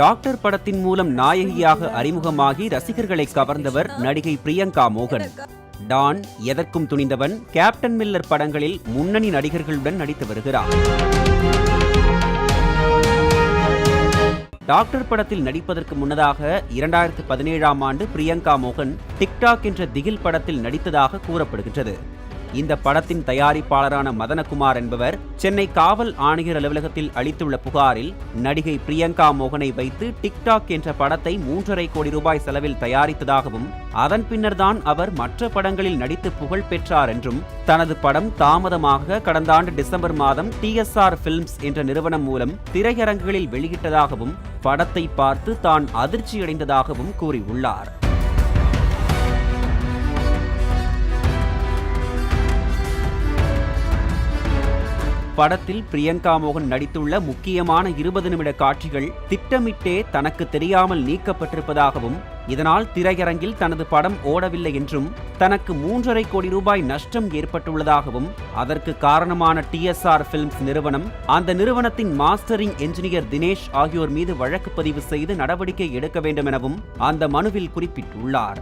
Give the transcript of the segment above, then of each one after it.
Doctor படத்தின் மூலம் நாயகியாக அறிமுகமாகி ரசிகர்களை கவர்ந்தவர் நடிகை பிரியங்கா மோகன். டான் எதற்கும் துணிந்தவன் கேப்டன் மில்லர் படங்களில் முன்னணி நடிகர்களுடன் நடித்து வருகிறார். டாக்டர் படத்தில் நடிப்பதற்கு முன்னதாக இரண்டாயிரத்து பதினேழாம் ஆண்டு பிரியங்கா மோகன் டிக்டாக் என்ற திகில் படத்தில் நடித்ததாக கூறப்படுகின்றது. இந்த படத்தின் தயாரிப்பாளரான மதனகுமார் என்பவர் சென்னை காவல் ஆணையர் அலுவலகத்தில் அளித்துள்ள புகாரில் நடிகை பிரியங்கா மோகனை வைத்து டிக்டாக் என்ற படத்தை மூன்றரை கோடி ரூபாய் செலவில் தயாரித்ததாகவும் அதன் பின்னர்தான் அவர் மற்ற படங்களில் நடித்து புகழ் பெற்றார் என்றும் தனது படம் தாமதமாக கடந்த ஆண்டு டிசம்பர் மாதம் டிஎஸ்ஆர் பிலிம்ஸ் என்ற நிறுவனம் மூலம் திரையரங்குகளில் வெளியிட்டதாகவும் படத்தை பார்த்து தான் அதிர்ச்சியடைந்ததாகவும் கூறியுள்ளார். படத்தில் பிரியங்கா மோகன் நடித்துள்ள முக்கியமான இருபது நிமிட காட்சிகள் திட்டமிட்டே தனக்கு தெரியாமல் நீக்கப்பட்டிருப்பதாகவும் இதனால் திரையரங்கில் தனது படம் ஓடவில்லை என்றும் தனக்கு மூன்றரை கோடி ரூபாய் நஷ்டம் ஏற்பட்டுள்ளதாகவும் அதற்கு காரணமான டிஎஸ்ஆர் பிலிம்ஸ் நிறுவனம் அந்த நிறுவனத்தின் மாஸ்டரிங் என்ஜினியர் தினேஷ் ஆகியோர் மீது வழக்கு பதிவு செய்து நடவடிக்கை எடுக்க வேண்டும் எனவும் அந்த மனுவில் குறிப்பிட்டுள்ளார்.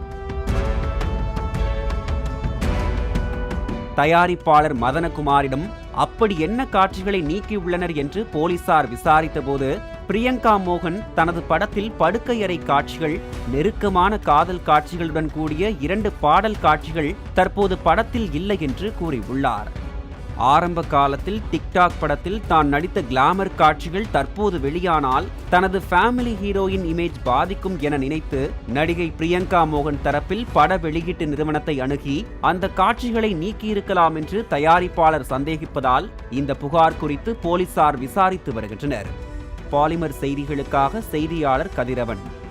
தயாரிப்பாளர் மதனகுமாரிடம் அப்படி என்ன காட்சிகளை நீக்கியுள்ளனர் என்று போலீசார் விசாரித்தபோது பிரியங்கா மோகன் தனது படத்தில் படுக்கையறை காட்சிகள் நெருக்கமான காதல் காட்சிகளுடன் கூடிய இரண்டு பாடல் காட்சிகள் தற்போது படத்தில் இல்லை என்று கூறியுள்ளார். ஆரம்ப காலத்தில் டிக்டாக் படத்தில் தான் நடித்த கிளாமர் காட்சிகள் தற்போது வெளியானால் தனது ஃபேமிலி ஹீரோயின் இமேஜ் பாதிக்கும் என நினைத்து நடிகை பிரியங்கா மோகன் தரப்பில் பட வெளியீட்டு நிறுவனத்தை அணுகி அந்த காட்சிகளை நீக்கியிருக்கலாம் என்று தயாரிப்பாளர் சந்தேகிப்பதால் இந்த புகார் குறித்து போலீசார் விசாரித்து வருகின்றனர். பாலிமர் செய்திகளுக்காக செய்தியாளர் கதிரவன்.